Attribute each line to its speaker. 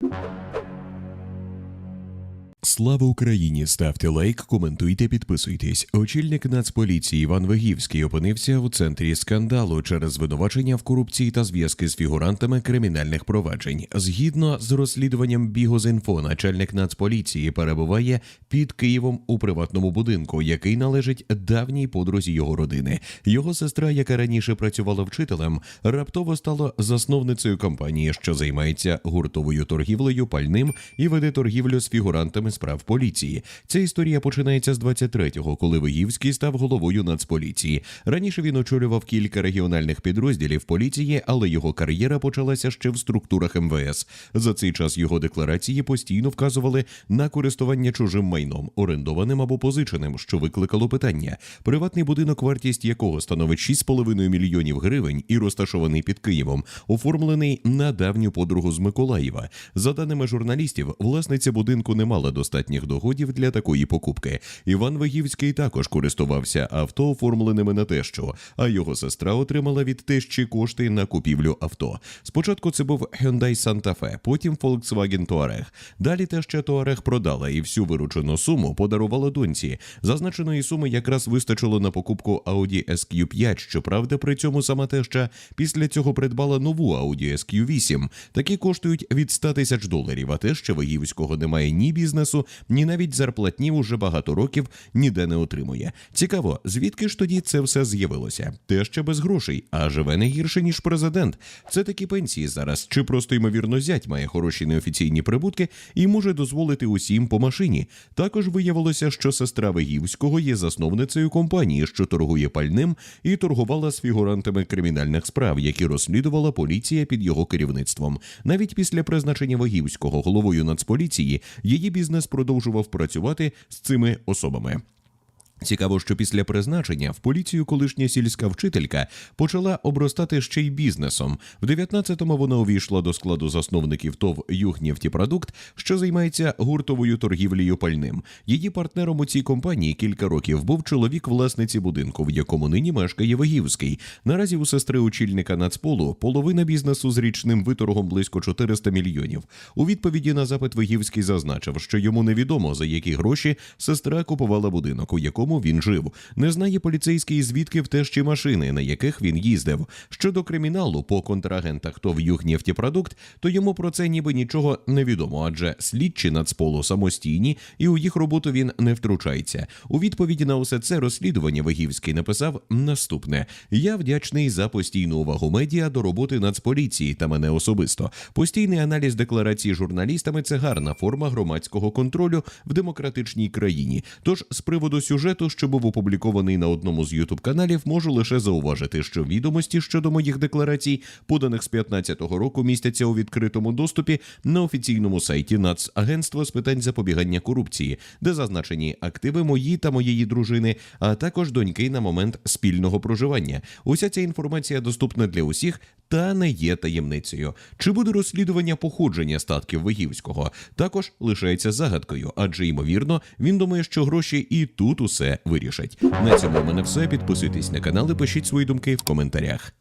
Speaker 1: you Слава Україні! Ставте лайк, коментуйте, підписуйтесь. Очільник Нацполіції Іван Вигівський опинився у центрі скандалу через звинувачення в корупції та зв'язки з фігурантами кримінальних проваджень. Згідно з розслідуванням Бігозінфо, начальник Нацполіції перебуває під Києвом у приватному будинку, який належить давній подрузі його родини. Його сестра, яка раніше працювала вчителем, раптово стала засновницею компанії, що займається гуртовою торгівлею пальним і веде торгівлю з фігурантами справ поліції. Ця історія починається з 23-го, коли Вигівський став головою Нацполіції. Раніше він очолював кілька регіональних підрозділів поліції, але його кар'єра почалася ще в структурах МВС. За цей час його декларації постійно вказували на користування чужим майном, орендованим або позиченим, що викликало питання. Приватний будинок, вартість якого становить 6,5 мільйонів гривень і розташований під Києвом, оформлений на давню подругу з Миколаєва. За даними журналістів, власниця будинку не мала достатніх доходів для такої покупки. Іван Вигівський також користувався авто, оформленими на тещу, а його сестра отримала від тещі кошти на купівлю авто. Спочатку це був Hyundai Santa Fe, потім Volkswagen Touareg. Далі теща Touareg продала і всю виручену суму подарувала доньці. Зазначеної суми якраз вистачило на покупку Audi SQ5, щоправда, при цьому сама теща після цього придбала нову Audi SQ8. Такі коштують від 100 тисяч доларів, а те, що Вигівського немає ні бізнесу, ні навіть зарплатні уже багато років ніде не отримує. Цікаво, звідки ж тоді це все з'явилося? Те ще без грошей, а живе не гірше, ніж президент. Це такі пенсії зараз. Чи просто ймовірно зять має хороші неофіційні прибутки і може дозволити усім по машині. Також виявилося, що сестра Вигівського є засновницею компанії, що торгує пальним і торгувала з фігурантами кримінальних справ, які розслідувала поліція під його керівництвом. Навіть після призначення Вигівського головою Нацполіції її бізнес продовжував працювати з цими особами. Цікаво, що після призначення в поліцію колишня сільська вчителька почала обростати ще й бізнесом. В 19-му вона увійшла до складу засновників ТОВ «Югнефтіпродукт», що займається гуртовою торгівлею пальним. Її партнером у цій компанії кілька років був чоловік власниці будинку, в якому нині мешкає Вигівський. Наразі у сестри очільника Нацполу половина бізнесу з річним виторгом близько 400 мільйонів. У відповіді на запит Вигівський зазначив, що йому невідомо за які гроші сестра купувала будинок, у якому він жив. Не знає поліцейський, звідки в тещі машини, на яких він їздив. Щодо криміналу по контрагентах ТОВ «Югнефтіпродукт», то йому про це ніби нічого не відомо, адже слідчі Нацполу самостійні і у їх роботу він не втручається. У відповіді на усе це розслідування Вигівський написав наступне: я вдячний за постійну увагу медіа до роботи Нацполіції та мене особисто. Постійний аналіз декларації журналістами це гарна форма громадського контролю в демократичній країні. Тож з приводу сюжету, що був опублікований на одному з ютуб каналів, можу лише зауважити, що відомості щодо моїх декларацій, поданих з 15-го року, містяться у відкритому доступі на офіційному сайті Нацагентства з питань запобігання корупції, де зазначені активи мої та моєї дружини, а також доньки на момент спільного проживання. Уся ця інформація доступна для усіх та не є таємницею. Чи буде розслідування походження статків Вигівського? Також лишається загадкою, адже ймовірно, він думає, що гроші і тут усе вирішать. На цьому в мене все. Підписуйтесь на канал і пишіть свої думки в коментарях.